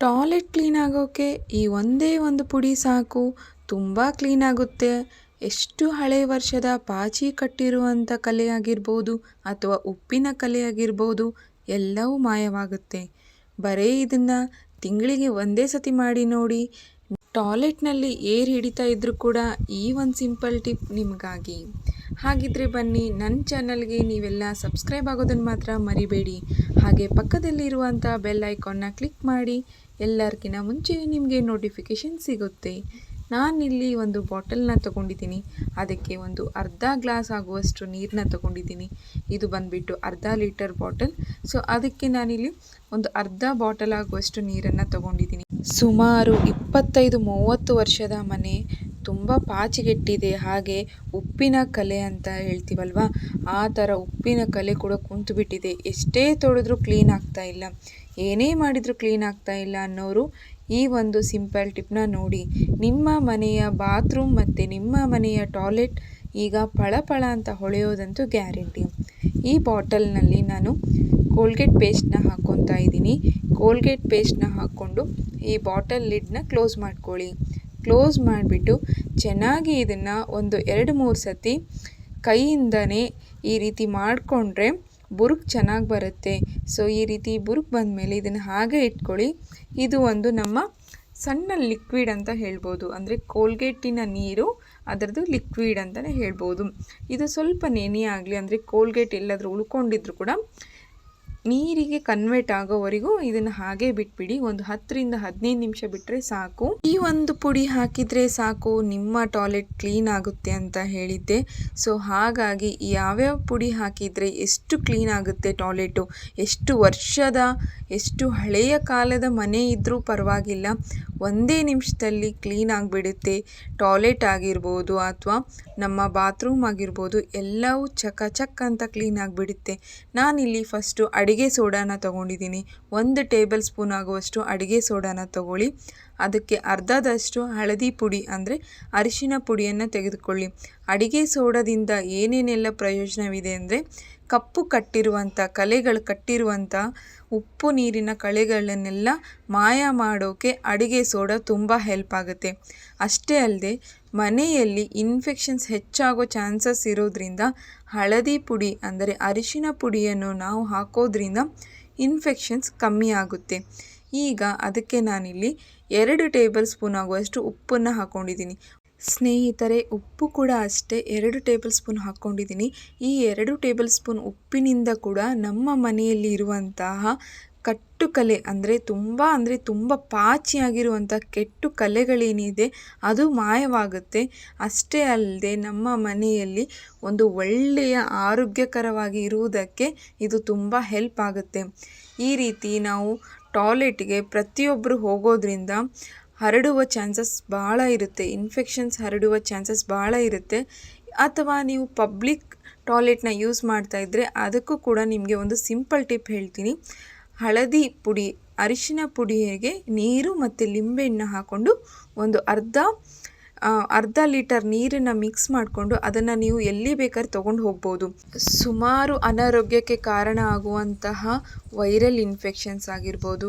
Toilet clean ಆಗೋಕ್ಕೆ ಈ ಒಂದೇ ಒಂದು ಪುಡಿ ಸಾಕು, ತುಂಬ ಕ್ಲೀನ್ ಆಗುತ್ತೆ. ಎಷ್ಟು ಹಳೆ ವರ್ಷದ ಪಾಚಿ ಕಟ್ಟಿರುವಂಥ ಕಲೆ ಆಗಿರ್ಬೋದು ಅಥವಾ ಉಪ್ಪಿನ ಕಲೆ ಆಗಿರ್ಬೋದು, ಎಲ್ಲವೂ ಮಾಯವಾಗುತ್ತೆ. ಬರೀ ಇದನ್ನು ತಿಂಗಳಿಗೆ ಒಂದೇ ಸತಿ ಮಾಡಿ ನೋಡಿ, ಟಾಯ್ಲೆಟ್ನಲ್ಲಿ ಏರ್ ಹಿಡಿತಾ ಇದ್ದರೂ ಕೂಡ ಈ ಒಂದು ಸಿಂಪಲ್ ಟಿಪ್ ನಿಮಗಾಗಿ. ಹಾಗಿದ್ರೆ ಬನ್ನಿ ನನ್ನ ಚಾನಲ್ಗೆ ನೀವೆಲ್ಲ ಸಬ್ಸ್ಕ್ರೈಬ್ ಆಗೋದನ್ನು ಮಾತ್ರ ಮರಿಬೇಡಿ. ಹಾಗೆ ಪಕ್ಕದಲ್ಲಿರುವಂಥ ಬೆಲ್ ಐಕಾನ್ನ ಕ್ಲಿಕ್ ಮಾಡಿ ಎಲ್ಲರಿಗಿಂತ ಮುಂಚೆ ನಿಮಗೆ ನೋಟಿಫಿಕೇಷನ್ ಸಿಗುತ್ತೆ. ನಾನಿಲ್ಲಿ ಒಂದು ಬಾಟಲ್ನ ತಗೊಂಡಿದ್ದೀನಿ. ಅದಕ್ಕೆ ಒಂದು ಅರ್ಧ ಗ್ಲಾಸ್ ಆಗುವಷ್ಟು ನೀರನ್ನ ತಗೊಂಡಿದ್ದೀನಿ. ಇದು ಬಂದುಬಿಟ್ಟು ಅರ್ಧ ಲೀಟರ್ ಬಾಟಲ್. ಸೊ, ಅದಕ್ಕೆ ನಾನಿಲ್ಲಿ ಒಂದು ಅರ್ಧ ಬಾಟಲ್ ಆಗುವಷ್ಟು ನೀರನ್ನು ತಗೊಂಡಿದ್ದೀನಿ. ಸುಮಾರು ಇಪ್ಪತ್ತೈದು ಮೂವತ್ತು ವರ್ಷದ ಮನೆ. ತುಂಬ ಪಾಚಿಗೆಟ್ಟಿದೆ. ಹಾಗೆ ಉಪ್ಪಿನ ಕಲೆ ಅಂತ ಹೇಳ್ತೀವಲ್ವ? ಆ ಥರ ಉಪ್ಪಿನ ಕಲೆ ಕೂಡ ಕುಂತು ಬಿಟ್ಟಿದೆ ಎಷ್ಟೇ ತೊಳೆದ್ರೂ ಕ್ಲೀನ್ ಆಗ್ತಾ ಇಲ್ಲ. ಏನೇ ಮಾಡಿದರೂ ಕ್ಲೀನ್ ಆಗ್ತಾ ಇಲ್ಲ ಅನ್ನೋರು ಈ ಒಂದು ಸಿಂಪಲ್ ಟಿಪ್ನ ನೋಡಿ. ನಿಮ್ಮ ಮನೆಯ ಬಾತ್ರೂಮ್ ಮತ್ತು ನಿಮ್ಮ ಮನೆಯ ಟಾಯ್ಲೆಟ್ ಈಗ ಫಳ ಅಂತ ಹೊಳೆಯೋದಂತೂ ಗ್ಯಾರಂಟಿ. ಈ ಬಾಟಲ್ನಲ್ಲಿ ನಾನು ಕೋಲ್ಗೇಟ್ ಪೇಸ್ಟ್ನ ಹಾಕ್ಕೊತಾ ಇದ್ದೀನಿ. ಕೋಲ್ಗೇಟ್ ಪೇಸ್ಟ್ನ ಹಾಕ್ಕೊಂಡು ಈ ಬಾಟಲ್ ಲಿಡ್ನ ಕ್ಲೋಸ್ ಮಾಡ್ಕೊಳ್ಳಿ. ಕ್ಲೋಸ್ ಮಾಡಿಬಿಟ್ಟು ಚೆನ್ನಾಗಿ ಇದನ್ನು ಒಂದು ಎರಡು ಮೂರು ಸತಿ ಕೈಯಿಂದನೇ ಈ ರೀತಿ ಮಾಡಿಕೊಂಡ್ರೆ ಬುರುಕ್ ಚೆನ್ನಾಗಿ ಬರುತ್ತೆ. ಸೊ ಈ ರೀತಿ ಬುರುಕ್ ಬಂದಮೇಲೆ ಇದನ್ನು ಹಾಗೆ ಇಟ್ಕೊಳ್ಳಿ. ಇದು ಒಂದು ನಮ್ಮ ಸಣ್ಣ ಲಿಕ್ವಿಡ್ ಅಂತ ಹೇಳ್ಬೋದು. ಅಂದರೆ ಕೋಲ್ಗೇಟಿನ ನೀರು ಅದರದ್ದು ಲಿಕ್ವಿಡ್ ಅಂತಲೇ ಹೇಳ್ಬೋದು. ಇದು ಸ್ವಲ್ಪ ನೆನೆ ಆಗಲಿ, ಅಂದರೆ ಕೋಲ್ಗೇಟ್ ಎಲ್ಲಾದರೂ ಉಳ್ಕೊಂಡಿದ್ರು ಕೂಡ ನೀರಿಗೆ ಕನ್ವರ್ಟ್ ಆಗೋವರೆಗೂ ಇದನ್ನು ಹಾಗೆ ಬಿಟ್ಬಿಡಿ. ಒಂದು ಹತ್ತರಿಂದ ಹದಿನೈದು ನಿಮಿಷ ಬಿಟ್ಟರೆ ಸಾಕು. ಈ ಒಂದು ಪುಡಿ ಹಾಕಿದರೆ ಸಾಕು. ನಿಮ್ಮ ಟಾಯ್ಲೆಟ್ ಕ್ಲೀನ್ ಆಗುತ್ತೆ ಅಂತ ಹೇಳಿದ್ದೆ. ಸೊ ಹಾಗಾಗಿ ಯಾವ್ಯಾವ ಪುಡಿ ಹಾಕಿದರೆ ಎಷ್ಟು ಕ್ಲೀನ್ ಆಗುತ್ತೆ ಟಾಯ್ಲೆಟು ಎಷ್ಟು ವರ್ಷದ, ಎಷ್ಟು ಹಳೆಯ ಕಾಲದ ಮನೆ ಇದ್ದರೂ ಪರವಾಗಿಲ್ಲ. ಒಂದೇ ನಿಮಿಷದಲ್ಲಿ ಕ್ಲೀನ್ ಆಗಿಬಿಡುತ್ತೆ. ಟಾಯ್ಲೆಟ್ ಆಗಿರ್ಬೋದು ಅಥವಾ ನಮ್ಮ ಬಾತ್ರೂಮ್ ಆಗಿರ್ಬೋದು ಎಲ್ಲವೂ ಚಕ ಚಕ್ ಅಂತ ಕ್ಲೀನ್ ಆಗಿಬಿಡುತ್ತೆ. ನಾನಿಲ್ಲಿ ಫಸ್ಟು ಅಡುಗೆ ಸೋಡಾನ ತೊಗೊಂಡಿದ್ದೀನಿ. ಒಂದು ಟೇಬಲ್ ಸ್ಪೂನ್ ಆಗುವಷ್ಟು ಅಡುಗೆ ಸೋಡಾನ ತಗೊಳ್ಳಿ. ಅದಕ್ಕೆ ಅರ್ಧದಷ್ಟು ಹಳದಿ ಪುಡಿ ಅಂದರೆ ಅರಿಶಿನ ಪುಡಿಯನ್ನು ತೆಗೆದುಕೊಳ್ಳಿ. ಅಡಿಗೆ ಸೋಡಾದಿಂದ ಏನೇನೆಲ್ಲ ಪ್ರಯೋಜನವಿದೆ ಅಂದರೆ ಕಪ್ಪು ಕಟ್ಟಿರುವಂಥ ಕಲೆಗಳು ಕಟ್ಟಿರುವಂಥ ಉಪ್ಪು ನೀರಿನ ಕಳೆಗಳನ್ನೆಲ್ಲ ಮಾಯ ಮಾಡೋಕ್ಕೆ ಅಡುಗೆ ಸೋಡಾ ತುಂಬ ಹೆಲ್ಪ್ ಆಗುತ್ತೆ. ಅಷ್ಟೇ ಅಲ್ಲದೆ ಮನೆಯಲ್ಲಿ ಇನ್ಫೆಕ್ಷನ್ಸ್ ಹೆಚ್ಚಾಗೋ ಚಾನ್ಸಸ್ ಇರೋದ್ರಿಂದ ಹಳದಿ ಪುಡಿ ಅಂದರೆ ಅರಿಶಿನ ಪುಡಿಯನ್ನು ನಾವು ಹಾಕೋದ್ರಿಂದ ಇನ್ಫೆಕ್ಷನ್ಸ್ ಕಮ್ಮಿ ಆಗುತ್ತೆ. ಈಗ ಅದಕ್ಕೆ ನಾನಿಲ್ಲಿ ಎರಡು ಟೇಬಲ್ ಸ್ಪೂನ್ ಆಗುವಷ್ಟು ಉಪ್ಪನ್ನು ಹಾಕ್ಕೊಂಡಿದ್ದೀನಿ ಸ್ನೇಹಿತರೆ, ಉಪ್ಪು ಕೂಡ ಅಷ್ಟೇ. ಎರಡು ಟೇಬಲ್ ಸ್ಪೂನ್ ಹಾಕ್ಕೊಂಡಿದ್ದೀನಿ. ಈ ಎರಡು ಟೇಬಲ್ ಸ್ಪೂನ್ ಉಪ್ಪಿನಿಂದ ಕೂಡ ನಮ್ಮ ಮನೆಯಲ್ಲಿ ಇರುವಂತಹ ಕಟ್ಟು ಕಲೆ ಅಂದರೆ ತುಂಬ ಅಂದರೆ ತುಂಬ ಪಾಚಿಯಾಗಿರುವಂಥ ಕೆಟ್ಟು ಕಲೆಗಳೇನಿದೆ, ಅದು ಮಾಯವಾಗುತ್ತೆ. ಅಷ್ಟೇ ಅಲ್ಲದೆ ನಮ್ಮ ಮನೆಯಲ್ಲಿ ಒಂದು ಒಳ್ಳೆಯ ಆರೋಗ್ಯಕರವಾಗಿ ಇರುವುದಕ್ಕೆ ಇದು ತುಂಬ ಹೆಲ್ಪ್ ಆಗುತ್ತೆ. ಈ ರೀತಿ ನಾವು ಟಾಯ್ಲೆಟ್ಗೆ ಪ್ರತಿಯೊಬ್ಬರು ಹೋಗೋದ್ರಿಂದ ಹರಡುವ ಚಾನ್ಸಸ್ ಭಾಳ ಇರುತ್ತೆ. ಇನ್ಫೆಕ್ಷನ್ಸ್ ಹರಡುವ ಚಾನ್ಸಸ್ ಭಾಳ ಇರುತ್ತೆ. ಅಥವಾ ನೀವು ಪಬ್ಲಿಕ್ ಟಾಯ್ಲೆಟ್ನ ಯೂಸ್ ಮಾಡ್ತಾ ಇದ್ದರೆ ಅದಕ್ಕೂ ಕೂಡ ನಿಮಗೆ ಒಂದು ಸಿಂಪಲ್ ಟಿಪ್ ಹೇಳ್ತೀನಿ. ಹಳದಿ ಪುಡಿ, ಅರಿಶಿನ ಪುಡಿಗೆ ನೀರು ಮತ್ತು ಲಿಂಬೆಹಣ್ಣು ಹಾಕ್ಕೊಂಡು ಒಂದು ಅರ್ಧ ಅರ್ಧ ಲೀಟರ್ ನೀರನ್ನು ಮಿಕ್ಸ್ ಮಾಡಿಕೊಂಡು ಅದನ್ನು ನೀವು ಎಲ್ಲಿ ಬೇಕಾದ್ರೆ ತೊಗೊಂಡು ಹೋಗ್ಬೋದು. ಸುಮಾರು ಅನಾರೋಗ್ಯಕ್ಕೆ ಕಾರಣ ಆಗುವಂತಹ ವೈರಲ್ ಇನ್ಫೆಕ್ಷನ್ಸ್ ಆಗಿರ್ಬೋದು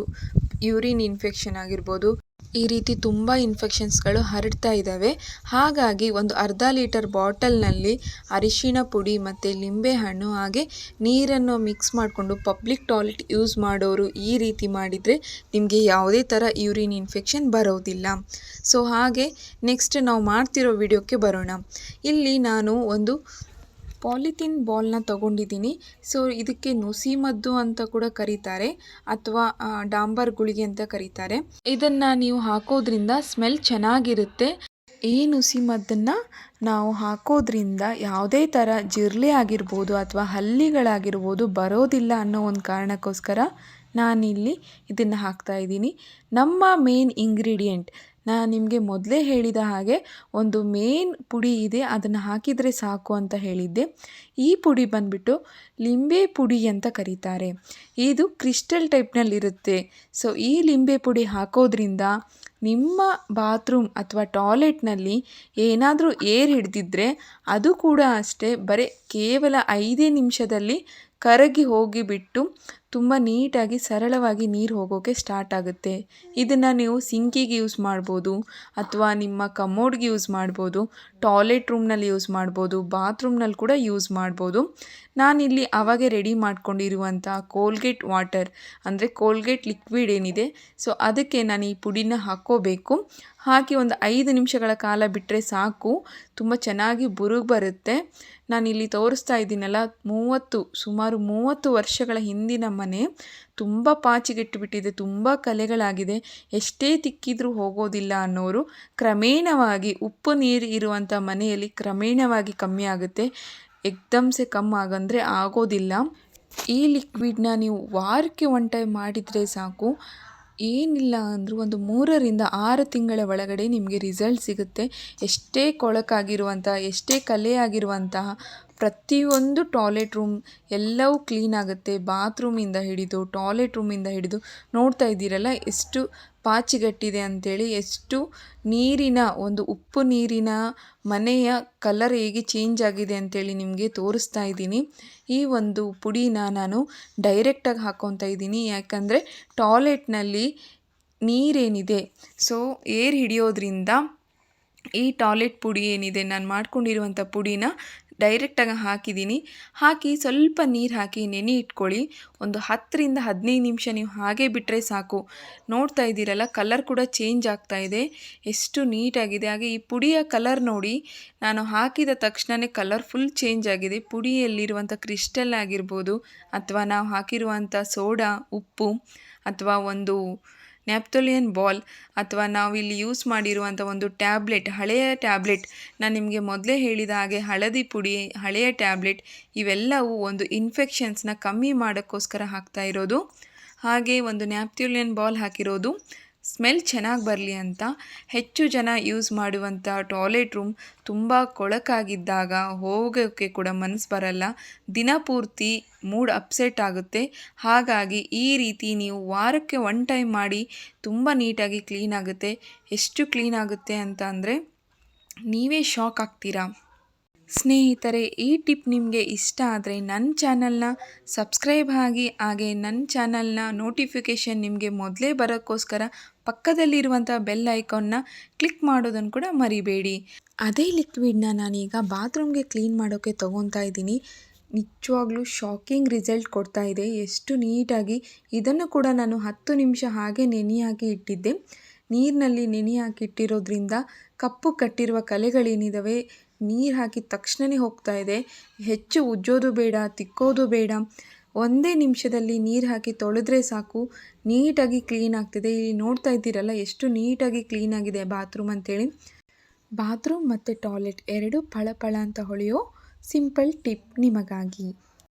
ಯೂರಿನ್ ಇನ್ಫೆಕ್ಷನ್ ಆಗಿರ್ಬೋದು ಈ ರೀತಿ ತುಂಬ ಇನ್ಫೆಕ್ಷನ್ಸ್ಗಳು ಹರಡ್ತಾ ಇದ್ದಾವೆ. ಹಾಗಾಗಿ ಒಂದು ಅರ್ಧ ಲೀಟರ್ ಬಾಟಲ್ನಲ್ಲಿ ಅರಿಶಿನ ಪುಡಿ ಮತ್ತು ಲಿಂಬೆಹಣ್ಣು ಹಾಗೆ ನೀರನ್ನು ಮಿಕ್ಸ್ ಮಾಡಿಕೊಂಡು ಪಬ್ಲಿಕ್ ಟಾಯ್ಲೆಟ್ ಯೂಸ್ ಮಾಡೋರು ಈ ರೀತಿ ಮಾಡಿದರೆ ನಿಮಗೆ ಯಾವುದೇ ಥರ ಯೂರಿನ್ ಇನ್ಫೆಕ್ಷನ್ ಬರೋದಿಲ್ಲ. ಸೊ ಹಾಗೆ ನೆಕ್ಸ್ಟ್ ನಾವು ಮಾಡ್ತಿರೋ ವಿಡಿಯೋಕ್ಕೆ ಬರೋಣ. ಇಲ್ಲಿ ನಾನು ಒಂದು ಪಾಲಿಥಿನ್ ಬಾಲ್ನ ತಗೊಂಡಿದ್ದೀನಿ. ಸೊ, ಇದಕ್ಕೆ ನುಸಿ ಮದ್ದು ಅಂತ ಕೂಡ ಕರೀತಾರೆ. ಅಥವಾ ಡಾಂಬರ್ ಗುಳಿಗೆ ಅಂತ ಕರೀತಾರೆ. ಇದನ್ನು ನೀವು ಹಾಕೋದ್ರಿಂದ ಸ್ಮೆಲ್ ಚೆನ್ನಾಗಿರುತ್ತೆ. ಈ ನುಸಿ ಮದ್ದನ್ನು ನಾವು ಹಾಕೋದ್ರಿಂದ ಯಾವುದೇ ಥರ ಜಿರ್ಲೆ ಆಗಿರ್ಬೋದು ಅಥವಾ ಹಲ್ಲಿಗಳಾಗಿರ್ಬೋದು ಬರೋದಿಲ್ಲ ಅನ್ನೋ ಒಂದು ಕಾರಣಕ್ಕೋಸ್ಕರ ನಾನಿಲ್ಲಿ ಇದನ್ನು ಹಾಕ್ತಾ ಇದ್ದೀನಿ. ನಮ್ಮ ಮೇನ್ ಇಂಗ್ರೀಡಿಯೆಂಟ್ ನಾನು ನಿಮಗೆ ಮೊದಲೇ ಹೇಳಿದ ಹಾಗೆ ಒಂದು ಮೇನ್ ಪುಡಿ ಇದೆ, ಅದನ್ನು ಹಾಕಿದರೆ ಸಾಕು ಅಂತ ಹೇಳಿದ್ದೆ. ಈ ಪುಡಿ ಬಂದುಬಿಟ್ಟು ಲಿಂಬೆ ಪುಡಿ ಅಂತ ಕರೀತಾರೆ. ಇದು ಕ್ರಿಸ್ಟಲ್ ಟೈಪ್ನಲ್ಲಿರುತ್ತೆ. ಸೊ, ಈ ಲಿಂಬೆ ಪುಡಿ ಹಾಕೋದ್ರಿಂದ ನಿಮ್ಮ ಬಾತ್ರೂಮ್ ಅಥವಾ ಟಾಯ್ಲೆಟ್ನಲ್ಲಿ ಏನಾದರೂ ಏರ್ ಹಿಡಿದಿದ್ರೆ ಅದು ಕೂಡ ಅಷ್ಟೇ, ಬರೀ ಕೇವಲ ಐದೇ ನಿಮಿಷದಲ್ಲಿ ಕರಗಿ ಹೋಗಿಬಿಟ್ಟು ತುಂಬ ನೀಟಾಗಿ, ಸರಳವಾಗಿ ನೀರು ಹೋಗೋಕ್ಕೆ ಸ್ಟಾರ್ಟ್ ಆಗುತ್ತೆ. ಇದನ್ನು ನೀವು ಸಿಂಕಿಗೆ ಯೂಸ್ ಮಾಡ್ಬೋದು, ಅಥವಾ ನಿಮ್ಮ ಕಮೋಡ್ಗೆ ಯೂಸ್ ಮಾಡ್ಬೋದು ಟಾಯ್ಲೆಟ್ ರೂಮ್ನಲ್ಲಿ ಯೂಸ್ ಮಾಡ್ಬೋದು ಬಾತ್ರೂಮ್ನಲ್ಲಿ ಕೂಡ ಯೂಸ್ ಮಾಡ್ಬೋದು. ನಾನಿಲ್ಲಿ ಅವಾಗೆ ರೆಡಿ ಮಾಡ್ಕೊಂಡಿರುವಂಥ ಕೋಲ್ಗೇಟ್ ವಾಟರ್ ಅಂದರೆ ಕೋಲ್ಗೇಟ್ ಲಿಕ್ವಿಡ್ ಏನಿದೆ ಸೊ ಅದಕ್ಕೆ ನಾನು ಈ ಪುಡಿನ ಹಾಕ್ಕೋಬೇಕು. ಹಾಕಿ ಒಂದು ಐದು ನಿಮಿಷಗಳ ಕಾಲ ಬಿಟ್ಟರೆ ಸಾಕು, ತುಂಬ ಚೆನ್ನಾಗಿ ಬುರುಗು ಬರುತ್ತೆ. ನಾನಿಲ್ಲಿ ತೋರಿಸ್ತಾ ಇದ್ದೀನಲ್ಲ, ಮೂವತ್ತು, ಸುಮಾರು ಮೂವತ್ತು ವರ್ಷಗಳ ಹಿಂದಿನ ಮನೆ ತುಂಬ ಪಾಚಿಗೆಟ್ಟು ಬಿಟ್ಟಿದೆ ತುಂಬ ಕಲೆಗಳಾಗಿದೆ. ಎಷ್ಟೇ ತಿಕ್ಕಿದ್ರೂ ಹೋಗೋದಿಲ್ಲ ಅನ್ನೋರು ಕ್ರಮೇಣವಾಗಿ ಉಪ್ಪು ನೀರು ಇರುವಂಥ ಮನೆಯಲ್ಲಿ ಕ್ರಮೇಣವಾಗಿ ಕಮ್ಮಿ ಆಗುತ್ತೆ. ಎಕ್ದಮ್ಸೆ ಕಮ್ಮಿ ಆಗಂದರೆ ಆಗೋದಿಲ್ಲ. ಈ ಲಿಕ್ವಿಡ್ನ ನೀವು ವಾರಕ್ಕೆ ಒನ್ ಟೈಮ್ ಮಾಡಿದರೆ ಸಾಕು. ಏನಿಲ್ಲ ಅಂದರೂ ಒಂದು ಮೂರರಿಂದ ಆರು ತಿಂಗಳ ಒಳಗಡೆ ನಿಮಗೆ ರಿಸಲ್ಟ್ ಸಿಗುತ್ತೆ. ಎಷ್ಟೇ ಕೊಳಕಾಗಿರುವಂತಹ ಎಷ್ಟೇ ಕಲೆಯಾಗಿರುವಂತಹ ಪ್ರತಿಯೊಂದು ಟಾಯ್ಲೆಟ್ ರೂಮ್ ಎಲ್ಲವೂ ಕ್ಲೀನ್ ಆಗುತ್ತೆ. ಬಾತ್ರೂಮಿಂದ ಹಿಡಿದು, ಟಾಯ್ಲೆಟ್ ರೂಮಿಂದ ಹಿಡಿದು ನೋಡ್ತಾ ಇದ್ದೀರಲ್ಲ, ಎಷ್ಟು ಪಾಚಿಗಟ್ಟಿದೆ ಅಂಥೇಳಿ ಎಷ್ಟು ನೀರಿನ, ಒಂದು ಉಪ್ಪು ನೀರಿನ ಮನೆಯ ಕಲರ್ ಹೇಗೆ ಚೇಂಜ್ ಆಗಿದೆ ಅಂಥೇಳಿ ನಿಮಗೆ ತೋರಿಸ್ತಾ ಇದ್ದೀನಿ. ಈ ಒಂದು ಪುಡಿನ ನಾನು ಡೈರೆಕ್ಟಾಗಿ ಹಾಕ್ಕೊತಾ ಇದ್ದೀನಿ. ಯಾಕಂದರೆ ಟಾಯ್ಲೆಟ್ನಲ್ಲಿ ನೀರೇನಿದೆ, ಸೊ ಏರ್ ಹಿಡಿಯೋದ್ರಿಂದ ಈ ಟಾಯ್ಲೆಟ್ ಪುಡಿ ಏನಿದೆ, ನಾನು ಮಾಡ್ಕೊಂಡಿರುವಂಥ ಪುಡಿನ ಡೈರೆಕ್ಟಾಗಿ ಹಾಕಿದ್ದೀನಿ ಹಾಕಿ ಸ್ವಲ್ಪ ನೀರು ಹಾಕಿ ನೆನೆ ಇಟ್ಕೊಳ್ಳಿ. ಒಂದು ಹತ್ತರಿಂದ ಹದಿನೈದು ನಿಮಿಷ ನೀವು ಹಾಗೆ ಬಿಟ್ಟರೆ ಸಾಕು. ನೋಡ್ತಾ ಇದ್ದೀರಲ್ಲ ಕಲರ್ ಕೂಡ ಚೇಂಜ್ ಆಗ್ತಾ ಇದೆ. ಎಷ್ಟು ನೀಟಾಗಿದೆ ಹಾಗೆ ಈ ಪುಡಿಯ ಕಲರ್ ನೋಡಿ, ನಾನು ಹಾಕಿದ ತಕ್ಷಣವೇ ಕಲರ್ ಫುಲ್ ಚೇಂಜ್ ಆಗಿದೆ. ಪುಡಿಯಲ್ಲಿರುವಂಥ ಕ್ರಿಸ್ಟಲ್ ಆಗಿರ್ಬೋದು, ಅಥವಾ ನಾವು ಹಾಕಿರುವಂಥ ಸೋಡಾ ಉಪ್ಪು, ಅಥವಾ ಒಂದು ನ್ಯಾಪ್ತೋಲಿಯನ್ ಬಾಲ್ ಅಥವಾ ನಾವು ಇಲ್ಲಿ ಯೂಸ್ ಮಾಡಿರುವಂಥ ಒಂದು ಟ್ಯಾಬ್ಲೆಟ್, ಹಳೆಯ ಟ್ಯಾಬ್ಲೆಟ್. ನಾನು ನಿಮಗೆ ಮೊದಲೇ ಹೇಳಿದ ಹಾಗೆ ಹಳದಿ ಪುಡಿ, ಹಳೆಯ ಟ್ಯಾಬ್ಲೆಟ್ ಇವೆಲ್ಲವೂ ಒಂದು ಇನ್ಫೆಕ್ಷನ್ಸ್ನ ಕಮ್ಮಿ ಮಾಡೋಕ್ಕೋಸ್ಕರ ಹಾಕ್ತಾ ಇರೋದು. ಹಾಗೆ ಒಂದು ನ್ಯಾಪ್ತೋಲಿಯನ್ ಬಾಲ್ ಹಾಕಿರೋದು. ಸ್ಮೆಲ್ ಚೆನ್ನಾಗಿ ಬರಲಿ ಅಂತ ಹೆಚ್ಚು ಜನ ಯೂಸ್ ಮಾಡುವಂಥ ಟಾಯ್ಲೆಟ್ ರೂಮ್ ತುಂಬ ಕೊಳಕಾಗಿದ್ದಾಗ ಹೋಗೋಕ್ಕೆ ಕೂಡ ಮನಸ್ಸು ಬರಲ್ಲ. ದಿನಪೂರ್ತಿ ಮೂಡ್ ಅಪ್ಸೆಟ್ ಆಗುತ್ತೆ. ಹಾಗಾಗಿ ಈ ರೀತಿ ನೀವು ವಾರಕ್ಕೆ ಒನ್ ಟೈಮ್ ಮಾಡಿ ತುಂಬ ನೀಟಾಗಿ ಕ್ಲೀನ್ ಆಗುತ್ತೆ. ಎಷ್ಟು ಕ್ಲೀನ್ ಆಗುತ್ತೆ ಅಂತ ಅಂದರೆ ನೀವೇ ಶಾಕ್ ಆಗ್ತೀರಾ? ಸ್ನೇಹಿತರೆ, ಈ ಟಿಪ್ ನಿಮಗೆ ಇಷ್ಟ ಆದರೆ ನನ್ನ ಚಾನಲ್ನ ಸಬ್ಸ್ಕ್ರೈಬ್ ಆಗಿ, ಹಾಗೆ ನನ್ನ ಚಾನಲ್ನ ನೋಟಿಫಿಕೇಷನ್ ನಿಮಗೆ ಮೊದಲೇ ಬರೋಕ್ಕೋಸ್ಕರ ಪಕ್ಕದಲ್ಲಿರುವಂಥ ಬೆಲ್ ಐಕಾನ್ನ ಕ್ಲಿಕ್ ಮಾಡೋದನ್ನು ಕೂಡ ಮರಿಬೇಡಿ. ಅದೇ ಲಿಕ್ವಿಡ್ನ ನಾನೀಗ ಬಾತ್ರೂಮ್ಗೆ ಕ್ಲೀನ್ ಮಾಡೋಕ್ಕೆ ತೊಗೊತಾ ಇದ್ದೀನಿ. ನಿಜವಾಗ್ಲೂ ಶಾಕಿಂಗ್ ರಿಸಲ್ಟ್ ಕೊಡ್ತಾ ಇದೆ. ಎಷ್ಟು ನೀಟಾಗಿ ಇದನ್ನು ಕೂಡ ನಾನು ಹತ್ತು ನಿಮಿಷ ಹಾಗೆ ನೆನೆಯಾಗಿ ಇಟ್ಟಿದ್ದೆ. ನೀರಿನಲ್ಲಿ ನೆನೆ ಹಾಕಿ ಇಟ್ಟಿರೋದ್ರಿಂದ ಕಪ್ಪು ಕಟ್ಟಿರುವ ಕಲೆಗಳೇನಿದ್ದಾವೆ ನೀರು ಹಾಕಿದ ತಕ್ಷಣವೇ ಹೋಗ್ತಾ ಇದೆ. ಹೆಚ್ಚು ಉಜ್ಜೋದು ಬೇಡ, ತಿಕ್ಕೋದು ಬೇಡ. ಒಂದೇ ನಿಮಿಷದಲ್ಲಿ ನೀರು ಹಾಕಿ ತೊಳೆದ್ರೆ ಸಾಕು. ನೀಟಾಗಿ ಕ್ಲೀನ್ ಆಗ್ತಿದೆ. ಇಲ್ಲಿ ನೋಡ್ತಾ ಇದ್ದೀರಲ್ಲ, ಎಷ್ಟು ನೀಟಾಗಿ ಕ್ಲೀನ್ ಆಗಿದೆ ಬಾತ್ರೂಮ್ ಅಂತೇಳಿ. ಬಾತ್ರೂಮ್ ಮತ್ತು ಟಾಯ್ಲೆಟ್ ಎರಡೂ ಫಳ ಅಂತ ಹೊಳೆಯೋ ಸಿಂಪಲ್ ಟಿಪ್ ನಿಮಗಾಗಿ.